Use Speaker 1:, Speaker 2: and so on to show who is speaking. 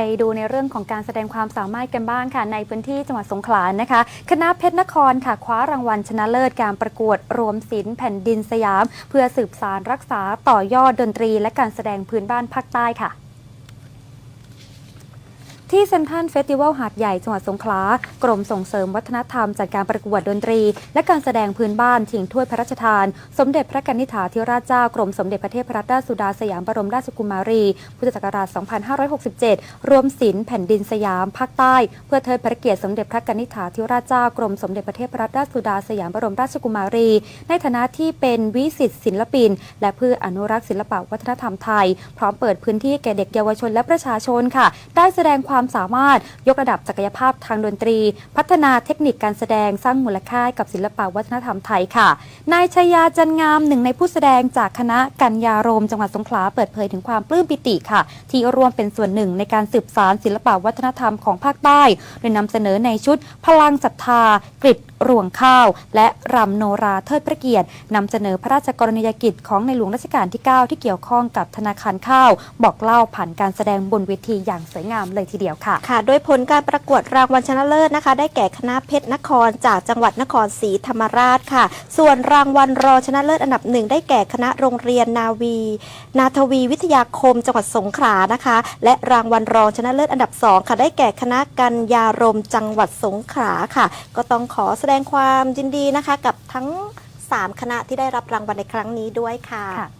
Speaker 1: ไปดูในเรื่องของการแสดงความสามารถกันบ้างค่ะ ในพื้นที่จังหวัดสงขลานะคะ คณะเพชรนครค่ะคว้ารางวัลชนะเลิศการประกวดรวมศิลป์แผ่นดินสยาม เพื่อสืบสารรักษาต่อยอดดนตรี และการแสดงพื้นบ้านภาคใต้ค่ะ ที่เซนทรัลเฟสติวัลหาดใหญ่จังหวัดสงขลากรมส่งเสริมวัฒนธรรมจัดการประกวดดนตรี และการแสดงพื้นบ้านชิงถ้วยพระราชทาน สมเด็จพระกนิษฐาธิราชเจ้ากรมสมเด็จพระเทพรัตนราชสุดาสยามบรมราชกุมารี พุทธศักราช 2567 รวมศิลป์แผ่นดินสยามภาคใต้ เพื่อเทิดพระเกียรติสมเด็จพระกนิษฐาธิราชเจ้ากรมสมเด็จพระเทพรัตนราชสุดาสยามบรมราชกุมารี ในฐานะที่เป็นวิสิตศิลปิน และเพื่ออนุรักษ์ศิลปวัฒนธรรมไทย พร้อมเปิดพื้นที่แก่เด็กเยาวชนและประชาชนค่ะ ได้แสดงความความสามารถยกระดับศักยภาพทางดนตรี พัฒนาเทคนิคการแสดงสร้างมูลค่ากับศิลปวัฒนธรรมไทยค่ะ นายชยาจันงามหนึ่งในผู้แสดงจากคณะกัญญารมจังหวัดสงขลาเปิดเผยถึงความปลื้มปิติค่ะ ที่ร่วมเป็นส่วนหนึ่งในการสืบสารศิลปวัฒนธรรมของภาคใต้ โดยนำเสนอในชุด พลังศรัทธากริดรวงข้าว และรำโนราเทิดพระเกียรตินำเสนอพระราชกรณียกิจของในหลวงรัชกาลที่ 9 ที่เกี่ยวข้องกับธนาคารข้าว บอกเล่าผ่านการแสดงบนเวทีอย่างสวยงามเลยทีเดียวค่ะ
Speaker 2: ค่ะ โดยผลการประกวดรางวัลชนะเลิศนะคะ ได้แก่คณะเพชรนครจากจังหวัดนครศรีธรรมราชค่ะ ส่วนรางวัลรองชนะเลิศอันดับหนึ่งได้แก่คณะโรงเรียนนาวี นาทวีวิทยาคม จังหวัดสงขลานะคะ และรางวัลรองชนะเลิศอันดับสองค่ะ ได้แก่คณะกัญญารมจังหวัดสงขลาค่ะ ก็ต้องขอแสดงความยินดีนะคะ กับทั้งสามคณะที่ได้รับรางวัลในครั้งนี้ด้วยค่ะ
Speaker 1: ค่ะ